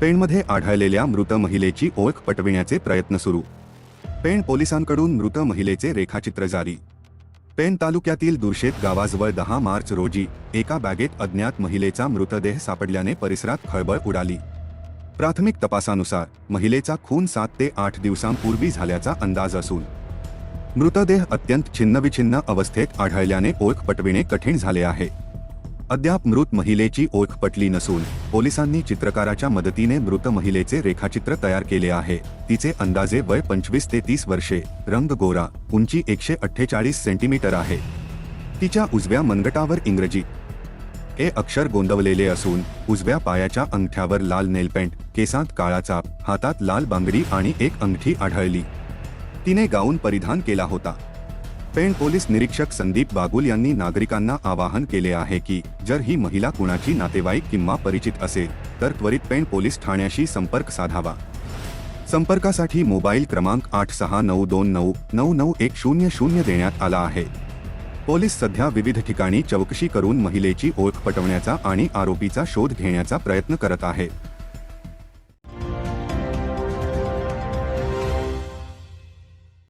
पेणमध्ये आढळलेल्या मृत महिलेची ओळख पटविण्याचे प्रयत्न सुरू. पेण पोलिसांकडून मृत महिलेचे रेखाचित्र जारी. पेण तालुक्यातील दुर्शेत गावाजवळ दहा मार्च रोजी एका बॅगेत अज्ञात महिलेचा मृतदेह सापडल्याने परिसरात खळबळ उडाली. प्राथमिक तपासानुसार महिलेचा खून सात ते आठ दिवसांपूर्वी झाल्याचा अंदाज असून मृतदेह अत्यंत छिन्नविछिन्न अवस्थेत आढळल्याने ओळख पटविणे कठीण झाले आहे. अद्याप मृत महिलेची ओळख पटली नसून पोलिसांनी चित्रकाराच्या मदतीने मृत महिलेचे रेखाचित्र तयार केले आहे. तिचे अंदाजे वय पंचवीस ते तीस वर्षे. रंग गोरा. उंची एकशे अठ्ठेचाळीस सेंटीमीटर आहे. तिच्या उजव्या मनगटावर इंग्रजी. ए अक्षर गोंदवलेले असून उजव्या पायाच्या अंगठ्यावर लाल नेलपेंट केसांत काळा चाप हातात लाल बांगडी आणि एक अंगठी आढळली. तिने गाऊन परिधान केला होता. पेण पोलीस निरीक्षक संदीप बागुल यांनी नागरिकांना आवाहन केले आहे की जर ही महिला कुणाची नातेवाईक किंवा परिचित असेल तर त्वरित पेण पोलीस ठाण्याशी संपर्क साधावा. संपर्कासाठी मोबाईल क्रमांक आठ सहा नऊ दोन नऊ नऊ नऊ एक शून्य शून्य देण्यात आला आहे. पोलीस सध्या विविध ठिकाणी चौकशी करून महिलेची ओळख पटवण्याचा आणि आरोपीचा शोध घेण्याचा प्रयत्न करत आहे.